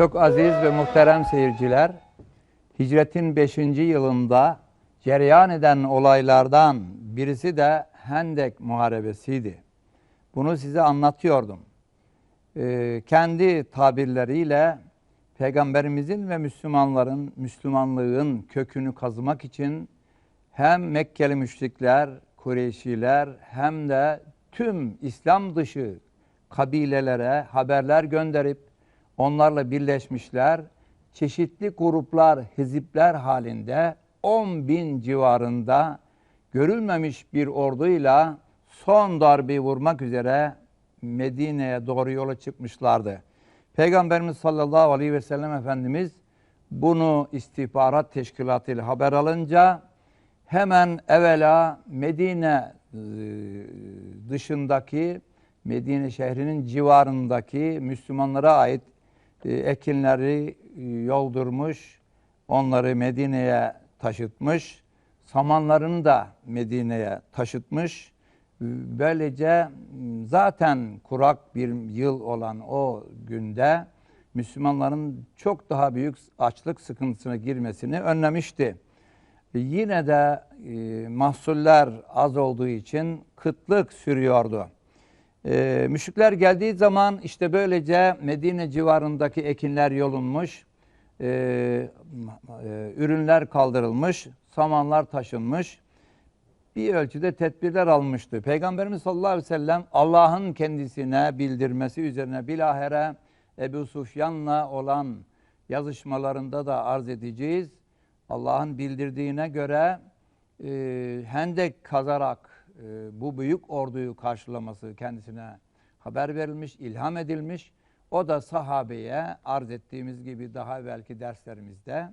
Çok aziz ve muhterem seyirciler, hicretin 5. yılında cereyan eden olaylardan birisi de Hendek Muharebesiydi. Bunu size anlatıyordum. Ee, kendi tabirleriyle Peygamberimizin ve Müslümanların, Müslümanlığın kökünü kazımak için hem Mekkeli müşrikler, Kureyşiler hem de tüm İslam dışı kabilelere haberler gönderip onlarla birleşmişler. Çeşitli gruplar, hizipler halinde 10 bin civarında görülmemiş bir orduyla son darbeyi vurmak üzere Medine'ye doğru yola çıkmışlardı. Peygamberimiz sallallahu aleyhi ve sellem Efendimiz bunu istihbarat teşkilatıyla haber alınca hemen evvela Medine e, dışındaki Medine şehrinin civarındaki Müslümanlara ait ekinleri e, yoldurmuş, onları Medine'ye taşıtmış, samanlarını da Medine'ye taşıtmış. Böylece zaten kurak bir yıl olan o günde Müslümanların çok daha büyük açlık sıkıntısına girmesini önlemişti. Yine de e, mahsuller az olduğu için kıtlık sürüyordu. E, müşrikler geldiği zaman işte böylece Medine civarındaki ekinler yolunmuş, e, e, ürünler kaldırılmış, samanlar taşınmış, bir ölçüde tedbirler almıştı. Peygamberimiz sallallahu aleyhi ve sellem Allah'ın kendisine bildirmesi üzerine bilahere Ebu Sufyan'la olan yazışmalarında da arz edeceğiz. Allah'ın bildirdiğine göre e, hendek kazarak bu büyük orduyu karşılaması kendisine haber verilmiş, ilham edilmiş. O da sahabeye arz ettiğimiz gibi daha belki derslerimizde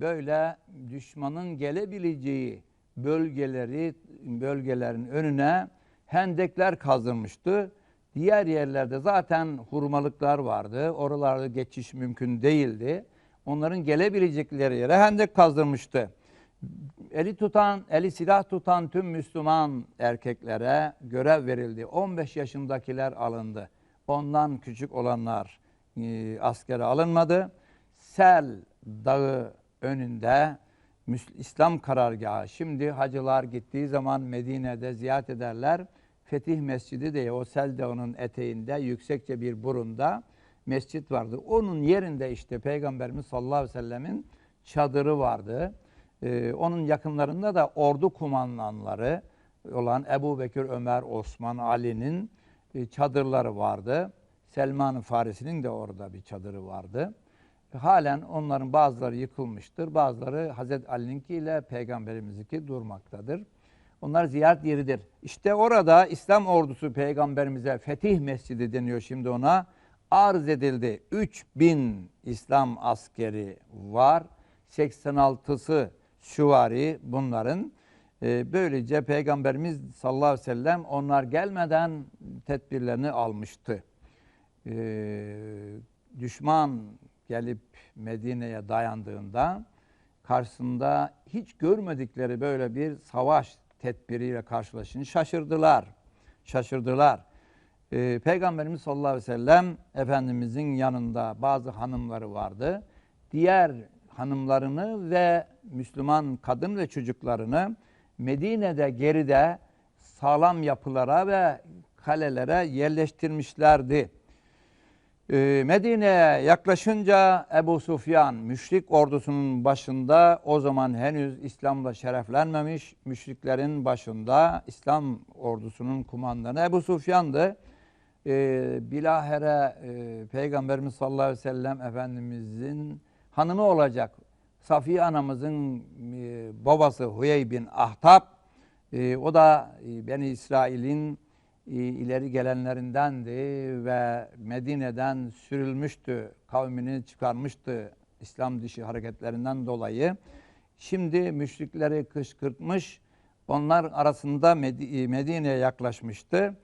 böyle düşmanın gelebileceği bölgeleri bölgelerin önüne hendekler kazılmıştı. Diğer yerlerde zaten hurmalıklar vardı. Oralarda geçiş mümkün değildi. Onların gelebilecekleri yere hendek kazdırmıştı. Eli tutan, eli silah tutan tüm Müslüman erkeklere görev verildi. 15 yaşındakiler alındı. Ondan küçük olanlar e, askere alınmadı. Sel dağı önünde İslam karargahı. Şimdi hacılar gittiği zaman Medine'de ziyaret ederler. Fetih Mescidi diye o Sel Dağı'nın eteğinde yüksekçe bir burunda mescit vardı. Onun yerinde işte Peygamberimiz sallallahu aleyhi ve sellemin çadırı vardı. Ee, onun yakınlarında da ordu kumandanları olan Ebu Bekir, Ömer, Osman, Ali'nin e, çadırları vardı. Selman Farisi'nin de orada bir çadırı vardı. Halen onların bazıları yıkılmıştır. Bazıları Hazreti Ali'ninki ile Peygamberimizinki durmaktadır. Onlar ziyaret yeridir. İşte orada İslam ordusu Peygamberimize Fetih Mescidi deniyor şimdi ona. Arz edildi. 3000 İslam askeri var. 86'sı süvari bunların. Ee, böylece Peygamberimiz sallallahu aleyhi ve sellem onlar gelmeden tedbirlerini almıştı. Ee, düşman gelip Medine'ye dayandığında karşısında hiç görmedikleri böyle bir savaş tedbiriyle karşılaşınca şaşırdılar. Şaşırdılar. Ee, Peygamberimiz sallallahu aleyhi ve sellem Efendimizin yanında bazı hanımları vardı. Diğer hanımlarını ve Müslüman kadın ve çocuklarını Medine'de geride sağlam yapılara ve kalelere yerleştirmişlerdi. Ee, Medine'ye yaklaşınca Ebu Sufyan müşrik ordusunun başında o zaman henüz İslam'la şereflenmemiş müşriklerin başında İslam ordusunun kumandanı Ebu Sufyan'dı. Ee, bilahare e, Peygamberimiz sallallahu aleyhi ve sellem Efendimizin hanımı olacak Safiye anamızın e, babası Huyey bin Ahtab e, o da e, Beni İsrail'in ileri gelenlerindendi ve Medine'den sürülmüştü, kavmini çıkarmıştı İslam dışı hareketlerinden dolayı. Şimdi müşrikleri kışkırtmış, onlar arasında Medine'ye yaklaşmıştı.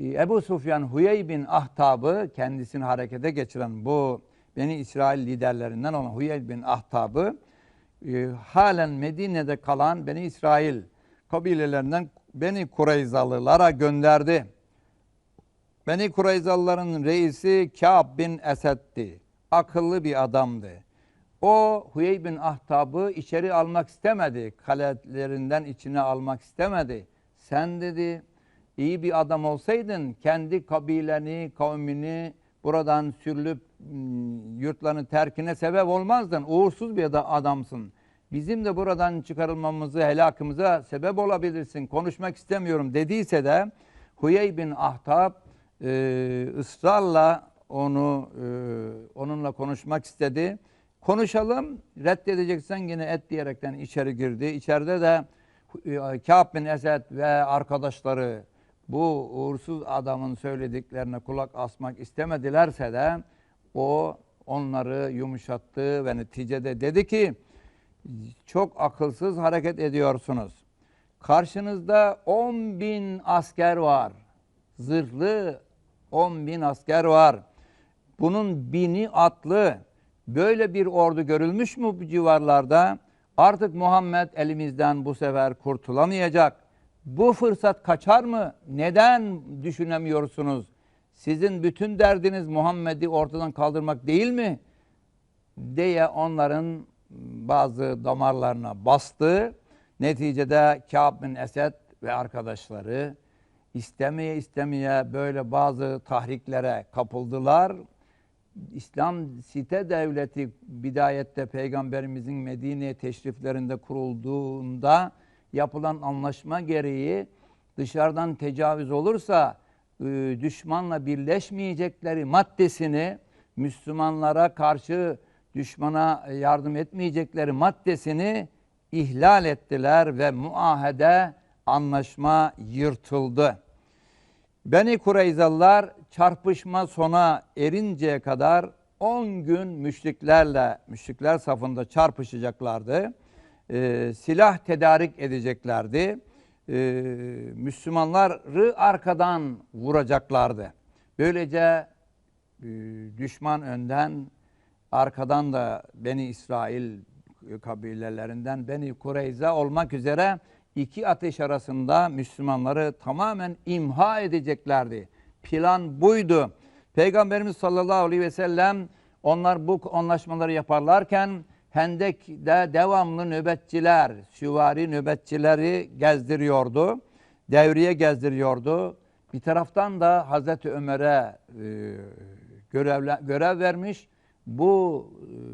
Ebu Sufyan Huyey bin Ahtab'ı kendisini harekete geçiren bu Beni İsrail liderlerinden olan Huyey bin Ahtab'ı halen Medine'de kalan Beni İsrail kabilelerinden Beni Kureyzalılara gönderdi. Beni Kureyzalıların reisi Kâb bin Esed'di. akıllı bir adamdı. O Huyey bin Ahtab'ı içeri almak istemedi. Kalelerinden içine almak istemedi. Sen dedi iyi bir adam olsaydın kendi kabileni, kavmini buradan sürülüp mm, yurtlarını terkine sebep olmazdın. Uğursuz bir ada- adamsın. Bizim de buradan çıkarılmamızı, helakımıza sebep olabilirsin. Konuşmak istemiyorum dediyse de Huyey bin Ahtab e, ısrarla onu e, onunla konuşmak istedi. Konuşalım, reddedeceksen yine et diyerekten içeri girdi. İçeride de e, Kâb bin Esed ve arkadaşları bu uğursuz adamın söylediklerine kulak asmak istemedilerse de o onları yumuşattı ve neticede dedi ki çok akılsız hareket ediyorsunuz. Karşınızda 10 bin asker var. Zırhlı 10 bin asker var. Bunun bini atlı. Böyle bir ordu görülmüş mü bu civarlarda? Artık Muhammed elimizden bu sefer kurtulamayacak. Bu fırsat kaçar mı? Neden düşünemiyorsunuz? Sizin bütün derdiniz Muhammed'i ortadan kaldırmak değil mi? diye onların bazı damarlarına bastı. Neticede Kâb bin Esed ve arkadaşları istemeye istemeye böyle bazı tahriklere kapıldılar. İslam site devleti bidayette peygamberimizin Medine'ye teşriflerinde kurulduğunda yapılan anlaşma gereği dışarıdan tecavüz olursa e, düşmanla birleşmeyecekleri maddesini Müslümanlara karşı düşmana yardım etmeyecekleri maddesini ihlal ettiler ve muahede anlaşma yırtıldı. Beni Kureyzalılar çarpışma sona erinceye kadar 10 gün müşriklerle, müşrikler safında çarpışacaklardı. Ee, silah tedarik edeceklerdi. Ee, Müslümanları arkadan vuracaklardı. Böylece e, düşman önden, arkadan da Beni İsrail kabilelerinden Beni Kureyza olmak üzere iki ateş arasında Müslümanları tamamen imha edeceklerdi. Plan buydu. Peygamberimiz sallallahu aleyhi ve sellem onlar bu anlaşmaları yaparlarken Hendek'te devamlı nöbetçiler, süvari nöbetçileri gezdiriyordu. Devriye gezdiriyordu. Bir taraftan da Hazreti Ömer'e e, görevle, görev vermiş. Bu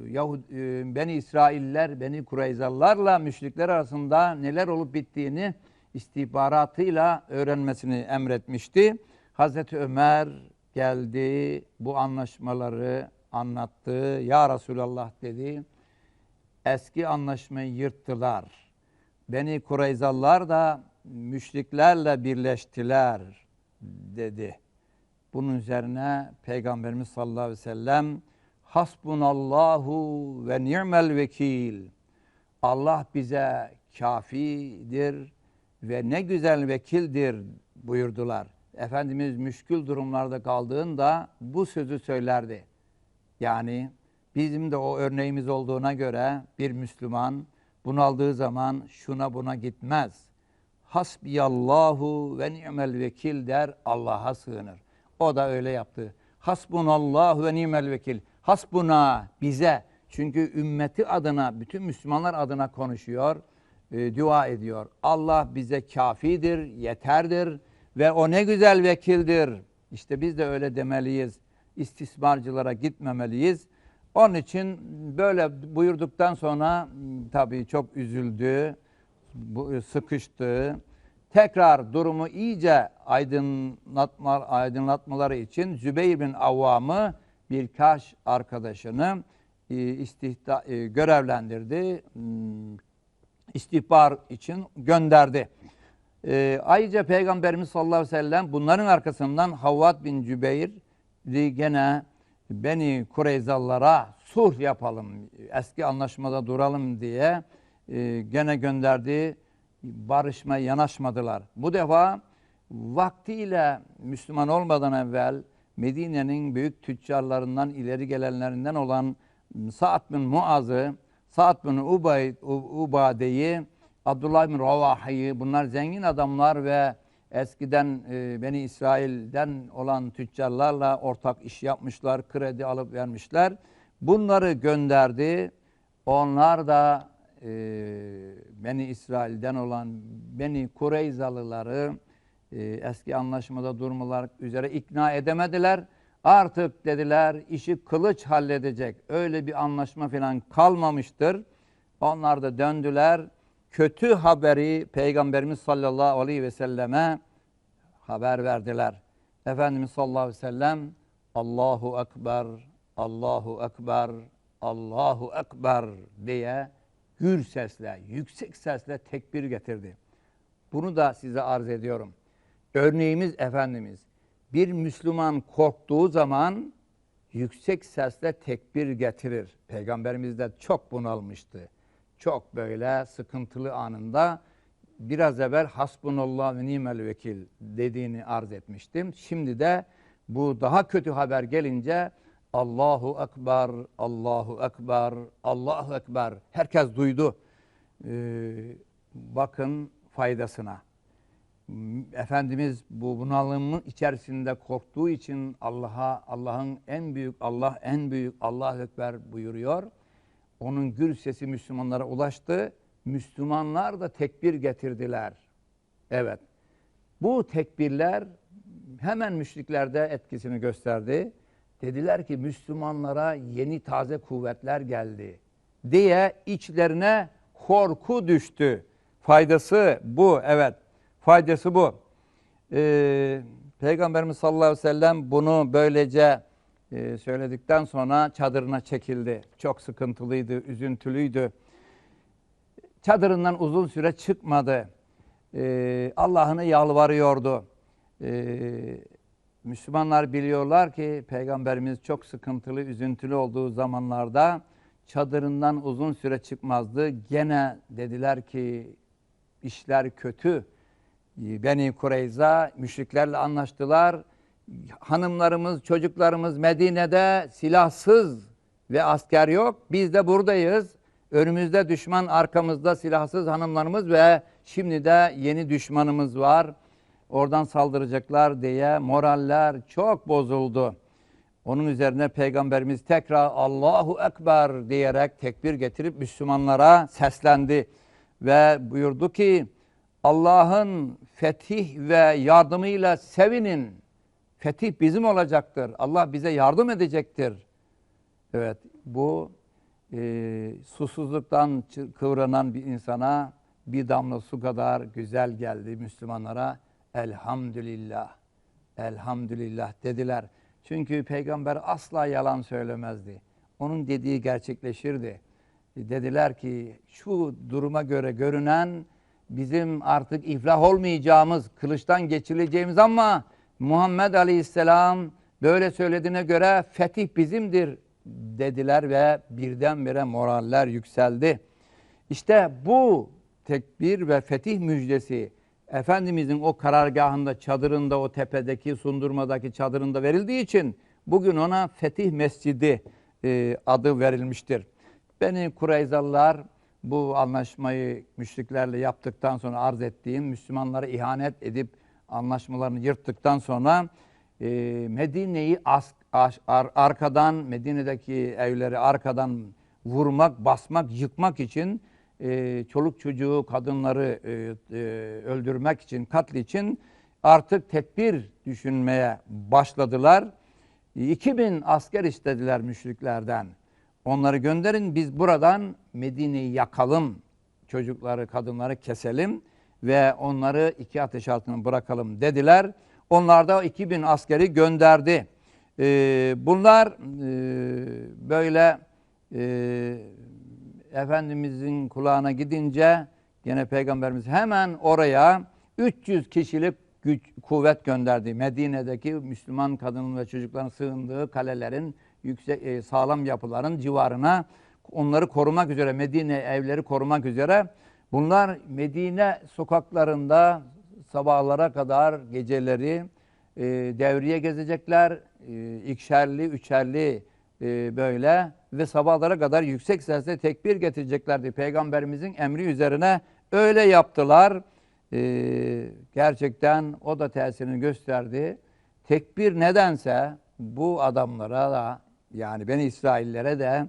e, Yahud, e, Beni İsrailler, Beni Kureyzalılarla müşrikler arasında neler olup bittiğini istihbaratıyla öğrenmesini emretmişti. Hazreti Ömer geldi, bu anlaşmaları anlattı. Ya Resulallah dedi, eski anlaşmayı yırttılar. Beni Kureyzalılar da müşriklerle birleştiler dedi. Bunun üzerine Peygamberimiz sallallahu aleyhi ve sellem Hasbunallahu ve ni'mel vekil. Allah bize kafidir ve ne güzel vekildir buyurdular. Efendimiz müşkül durumlarda kaldığında bu sözü söylerdi. Yani bizim de o örneğimiz olduğuna göre bir Müslüman bunaldığı zaman şuna buna gitmez. Hasbiyallahu ve ni'mel vekil der Allah'a sığınır. O da öyle yaptı. Hasbunallahu ve ni'mel vekil. Hasbuna bize. Çünkü ümmeti adına, bütün Müslümanlar adına konuşuyor, e, dua ediyor. Allah bize kafidir, yeterdir ve o ne güzel vekildir. İşte biz de öyle demeliyiz. İstismarcılara gitmemeliyiz. Onun için böyle buyurduktan sonra m, tabii çok üzüldü, bu- sıkıştı. Tekrar durumu iyice aydınlatma, aydınlatmaları için Zübeyir bin Avvam'ı birkaç arkadaşını e, istihda, e, görevlendirdi. Hmm, istihbar için gönderdi. E, ayrıca Peygamberimiz sallallahu aleyhi ve sellem bunların arkasından Havvat bin Cübeyr gene Beni Kureyzalılara sulh yapalım, eski anlaşmada duralım diye e, gene gönderdi. Barışmaya yanaşmadılar. Bu defa vaktiyle Müslüman olmadan evvel Medine'nin büyük tüccarlarından ileri gelenlerinden olan Sa'd bin Muaz'ı, Sa'd bin Ubade'yi, Abdullah bin Ravaha'yı bunlar zengin adamlar ve eskiden e, Beni İsrail'den olan tüccarlarla ortak iş yapmışlar, kredi alıp vermişler. Bunları gönderdi. Onlar da e, Beni İsrail'den olan Beni Kureyzalıları e, eski anlaşmada durmalar üzere ikna edemediler. Artık dediler işi kılıç halledecek. Öyle bir anlaşma falan kalmamıştır. Onlar da döndüler. Kötü haberi Peygamberimiz sallallahu aleyhi ve selleme haber verdiler. Efendimiz sallallahu aleyhi ve sellem Allahu Ekber, Allahu Ekber, Allahu Ekber diye gür sesle, yüksek sesle tekbir getirdi. Bunu da size arz ediyorum. Örneğimiz Efendimiz bir Müslüman korktuğu zaman yüksek sesle tekbir getirir. Peygamberimiz de çok bunalmıştı. Çok böyle sıkıntılı anında biraz evvel hasbunallah ve nimel vekil dediğini arz etmiştim. Şimdi de bu daha kötü haber gelince Allahu Ekber, Allahu Ekber, Allahu Ekber. Herkes duydu. Ee, bakın faydasına. Efendimiz bu bunalımın içerisinde korktuğu için Allah'a Allah'ın en büyük Allah en büyük Allah Ekber buyuruyor. Onun gür sesi Müslümanlara ulaştı. Müslümanlar da tekbir getirdiler. Evet. Bu tekbirler hemen müşriklerde etkisini gösterdi. Dediler ki Müslümanlara yeni taze kuvvetler geldi diye içlerine korku düştü. Faydası bu evet. Faydası bu. Ee, Peygamberimiz sallallahu aleyhi ve sellem bunu böylece e, söyledikten sonra çadırına çekildi. Çok sıkıntılıydı, üzüntülüydü. Çadırından uzun süre çıkmadı. Ee, Allah'ını yalvarıyordu. Ee, Müslümanlar biliyorlar ki Peygamberimiz çok sıkıntılı, üzüntülü olduğu zamanlarda çadırından uzun süre çıkmazdı. Gene dediler ki işler kötü. Beni Kureyza müşriklerle anlaştılar. Hanımlarımız, çocuklarımız Medine'de silahsız ve asker yok. Biz de buradayız. Önümüzde düşman, arkamızda silahsız hanımlarımız ve şimdi de yeni düşmanımız var. Oradan saldıracaklar diye moraller çok bozuldu. Onun üzerine Peygamberimiz tekrar Allahu Ekber diyerek tekbir getirip Müslümanlara seslendi. Ve buyurdu ki Allah'ın fetih ve yardımıyla sevinin. Fetih bizim olacaktır. Allah bize yardım edecektir. Evet bu e, susuzluktan kıvranan bir insana bir damla su kadar güzel geldi Müslümanlara. Elhamdülillah, elhamdülillah dediler. Çünkü peygamber asla yalan söylemezdi. Onun dediği gerçekleşirdi. Dediler ki şu duruma göre görünen bizim artık iflah olmayacağımız, kılıçtan geçirileceğimiz ama Muhammed Aleyhisselam böyle söylediğine göre fetih bizimdir dediler ve birdenbire moraller yükseldi. İşte bu tekbir ve fetih müjdesi Efendimizin o karargahında, çadırında, o tepedeki, sundurmadaki çadırında verildiği için bugün ona Fetih Mescidi e, adı verilmiştir. Beni Kureyzalılar bu anlaşmayı müşriklerle yaptıktan sonra arz ettiğim Müslümanlara ihanet edip anlaşmalarını yırttıktan sonra e, Medine'yi ar, arkadan, Medine'deki evleri arkadan vurmak, basmak, yıkmak için e, çoluk çocuğu, kadınları e, e, öldürmek için, katli için artık tedbir düşünmeye başladılar. 2000 asker istediler müşriklerden. Onları gönderin biz buradan Medine'yi yakalım, çocukları, kadınları keselim ve onları iki ateş altına bırakalım dediler. Onlar da 2000 askeri gönderdi. Ee, bunlar e, böyle e, Efendimizin kulağına gidince gene Peygamberimiz hemen oraya 300 kişilik güç, kuvvet gönderdi. Medine'deki Müslüman kadının ve çocukların sığındığı kalelerin, yüksek e, sağlam yapıların civarına onları korumak üzere, Medine evleri korumak üzere bunlar Medine sokaklarında sabahlara kadar geceleri e, devriye gezecekler. E, ikişerli, üçerli e, böyle ve sabahlara kadar yüksek sesle tekbir getireceklerdi. Peygamberimizin emri üzerine öyle yaptılar. E, gerçekten o da tesirini gösterdi. Tekbir nedense bu adamlara da yani Beni İsraillere de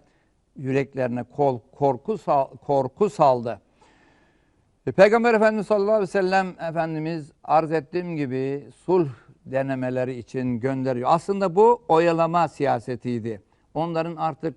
yüreklerine kol, korku, sal- korku saldı. Peygamber Efendimiz sallallahu aleyhi ve sellem Efendimiz arz ettiğim gibi sulh denemeleri için gönderiyor. Aslında bu oyalama siyasetiydi. Onların artık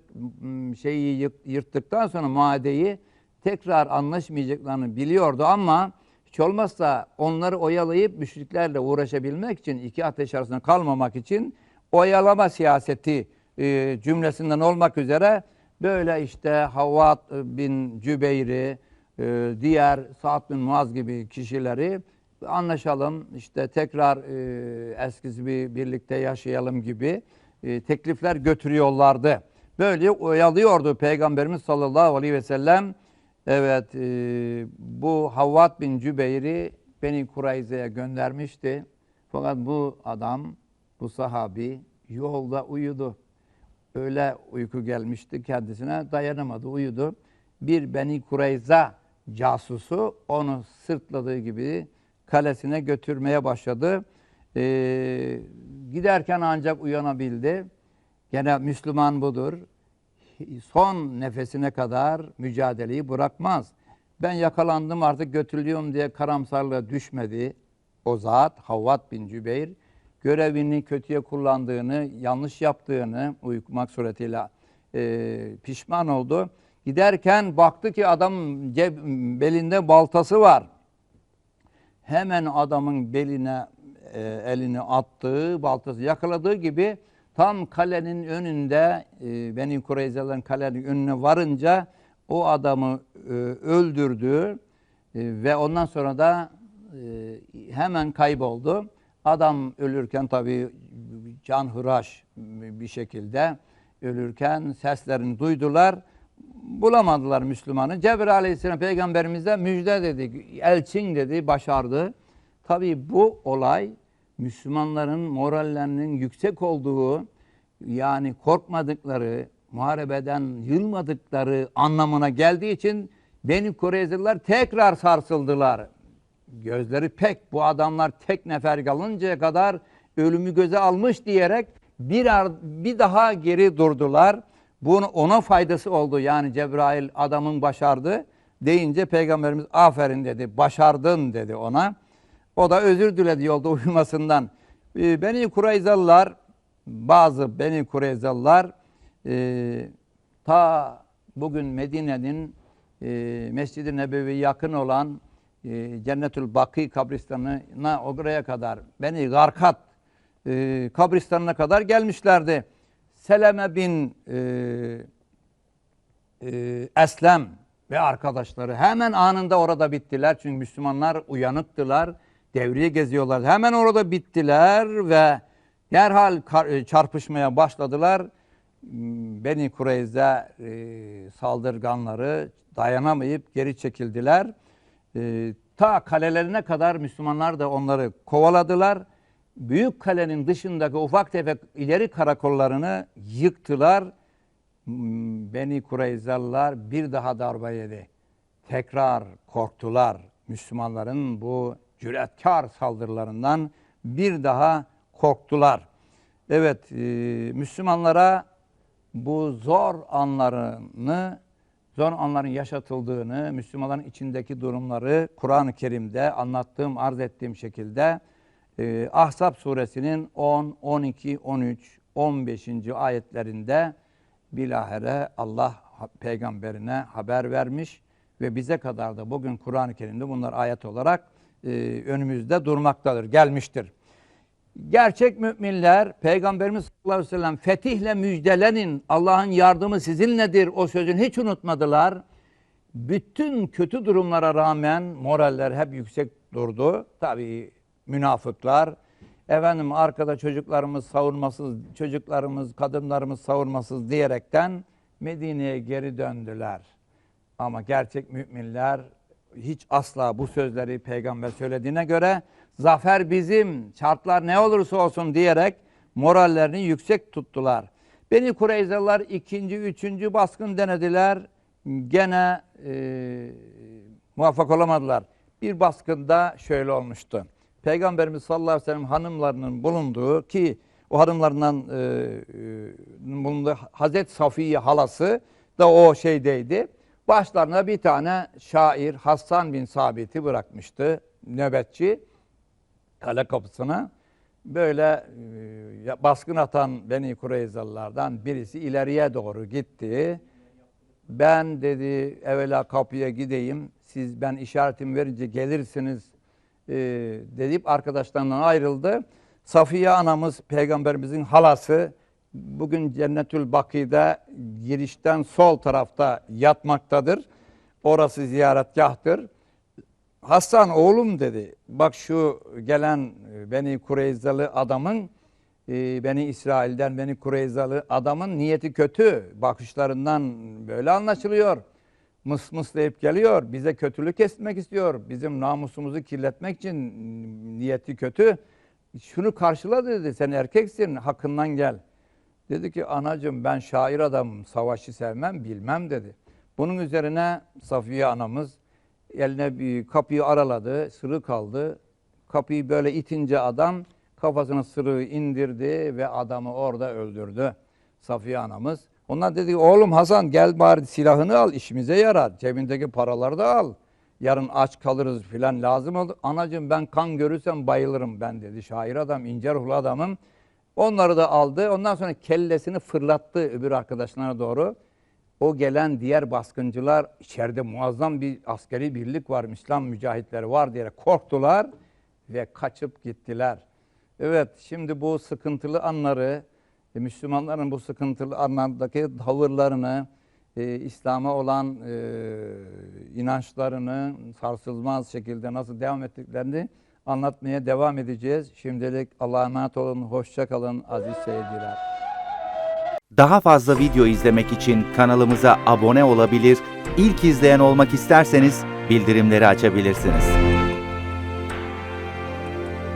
şeyi yırttıktan sonra muadeyi tekrar anlaşmayacaklarını biliyordu ama hiç olmazsa onları oyalayıp müşriklerle uğraşabilmek için iki ateş arasında kalmamak için oyalama siyaseti e, cümlesinden olmak üzere böyle işte Havvat bin Cübeyr'i e, diğer Sa'd bin Muaz gibi kişileri anlaşalım işte tekrar e, eskisi bir birlikte yaşayalım gibi e, teklifler götürüyorlardı. Böyle oyalıyordu Peygamberimiz sallallahu aleyhi ve sellem. Evet e, bu Havvat bin Cübeyr'i Beni Kurayze'ye göndermişti. Fakat bu adam, bu sahabi yolda uyudu. Öyle uyku gelmişti kendisine dayanamadı uyudu. Bir Beni Kureyza casusu onu sırtladığı gibi kalesine götürmeye başladı. Ee, giderken ancak uyanabildi. Gene Müslüman budur. Son nefesine kadar mücadeleyi bırakmaz. Ben yakalandım artık götürülüyorum diye karamsarlığa düşmedi. O zat Havvat bin Cübeyr görevini kötüye kullandığını, yanlış yaptığını uyumak suretiyle e, pişman oldu. Giderken baktı ki adam ceb- belinde baltası var. Hemen adamın beline e, elini attığı, baltası yakaladığı gibi tam kalenin önünde e, Beni Kureyze'lerin kalenin önüne varınca o adamı e, öldürdü e, ve ondan sonra da e, hemen kayboldu. Adam ölürken tabii canhıraş bir şekilde ölürken seslerini duydular. Bulamadılar Müslümanı. Cebrail Aleyhisselam peygamberimize müjde dedi. Elçin dedi, başardı. Tabii bu olay Müslümanların morallerinin yüksek olduğu yani korkmadıkları, muharebeden yılmadıkları anlamına geldiği için Beni Kureyzliler tekrar sarsıldılar. Gözleri pek bu adamlar tek nefer kalıncaya kadar ölümü göze almış diyerek bir, bir daha geri durdular. Bunu ona faydası oldu. Yani Cebrail adamın başardı deyince peygamberimiz aferin dedi. Başardın dedi ona. O da özür diledi yolda uyumasından. Ee, Beni Kureyzalılar bazı Beni Kureyzalılar e, ta bugün Medine'nin e, Mescid-i Nebevi yakın olan e, Cennetül Baki kabristanına oraya kadar Beni Garkat e, kabristanına kadar gelmişlerdi. Seleme bin e, e, Eslem ve arkadaşları hemen anında orada bittiler. Çünkü Müslümanlar uyanıktılar. Devriye geziyorlar. Hemen orada bittiler ve derhal e, çarpışmaya başladılar. Beni Kureyze e, saldırganları dayanamayıp geri çekildiler. E, ta kalelerine kadar Müslümanlar da onları kovaladılar. Büyük kalenin dışındaki ufak tefek ileri karakollarını yıktılar. Beni Kureyzalılar bir daha darbe yedi. Tekrar korktular. Müslümanların bu cüretkar saldırılarından bir daha korktular. Evet, e, Müslümanlara bu zor anlarını, zor anların yaşatıldığını, Müslümanların içindeki durumları Kur'an-ı Kerim'de anlattığım, arz ettiğim şekilde e, Ahzab suresinin 10, 12, 13, 15. ayetlerinde bilahare Allah peygamberine haber vermiş ve bize kadar da bugün Kur'an-ı Kerim'de bunlar ayet olarak e, önümüzde durmaktadır, gelmiştir. Gerçek müminler Peygamberimiz sallallahu aleyhi ve sellem fetihle müjdelenin Allah'ın yardımı sizinledir o sözünü hiç unutmadılar. Bütün kötü durumlara rağmen moraller hep yüksek durdu. Tabii münafıklar efendim arkada çocuklarımız savunmasız, çocuklarımız, kadınlarımız savunmasız diyerekten Medine'ye geri döndüler. Ama gerçek müminler hiç asla bu sözleri peygamber söylediğine göre zafer bizim, şartlar ne olursa olsun diyerek morallerini yüksek tuttular. Beni Kureyzalılar ikinci, üçüncü baskın denediler. Gene e, muvaffak olamadılar. Bir baskında şöyle olmuştu. Peygamberimiz sallallahu aleyhi ve sellem hanımlarının bulunduğu ki o hanımlarından e, e, bulunduğu Hazreti Safiye halası da o şeydeydi. Başlarına bir tane şair Hassan bin Sabit'i bırakmıştı nöbetçi kale kapısına. Böyle e, baskın atan Beni Kureyzalılardan birisi ileriye doğru gitti. Ben dedi evvela kapıya gideyim. Siz ben işaretimi verince gelirsiniz e, deyip arkadaşlarından ayrıldı. Safiye anamız peygamberimizin halası bugün Cennetül Baki'de girişten sol tarafta yatmaktadır. Orası ziyaretgahtır. Hasan oğlum dedi. Bak şu gelen e, Beni Kureyzalı adamın e, Beni İsrail'den Beni Kureyzalı adamın niyeti kötü. Bakışlarından böyle anlaşılıyor. Mıs mıslayıp geliyor. Bize kötülük etmek istiyor. Bizim namusumuzu kirletmek için niyeti kötü. Şunu karşıla dedi. Sen erkeksin. Hakkından gel. Dedi ki anacığım ben şair adamım. Savaşı sevmem bilmem dedi. Bunun üzerine Safiye anamız eline bir kapıyı araladı, sırrı kaldı. Kapıyı böyle itince adam kafasına sırığı indirdi ve adamı orada öldürdü. Safiye anamız. Onlar dedi ki, oğlum Hasan gel bari silahını al işimize yarar. Cebindeki paraları da al. Yarın aç kalırız filan lazım oldu. Anacığım ben kan görürsem bayılırım ben dedi. Şair adam, ince ruhlu adamım. Onları da aldı. Ondan sonra kellesini fırlattı öbür arkadaşlarına doğru. O gelen diğer baskıncılar içeride muazzam bir askeri birlik var, İslam mücahitleri var diye korktular ve kaçıp gittiler. Evet şimdi bu sıkıntılı anları, e, Müslümanların bu sıkıntılı anlardaki tavırlarını, e, İslam'a olan e, inançlarını sarsılmaz şekilde nasıl devam ettiklerini anlatmaya devam edeceğiz. Şimdilik Allah'a emanet olun, hoşça kalın aziz seyirciler. Daha fazla video izlemek için kanalımıza abone olabilir, ilk izleyen olmak isterseniz bildirimleri açabilirsiniz.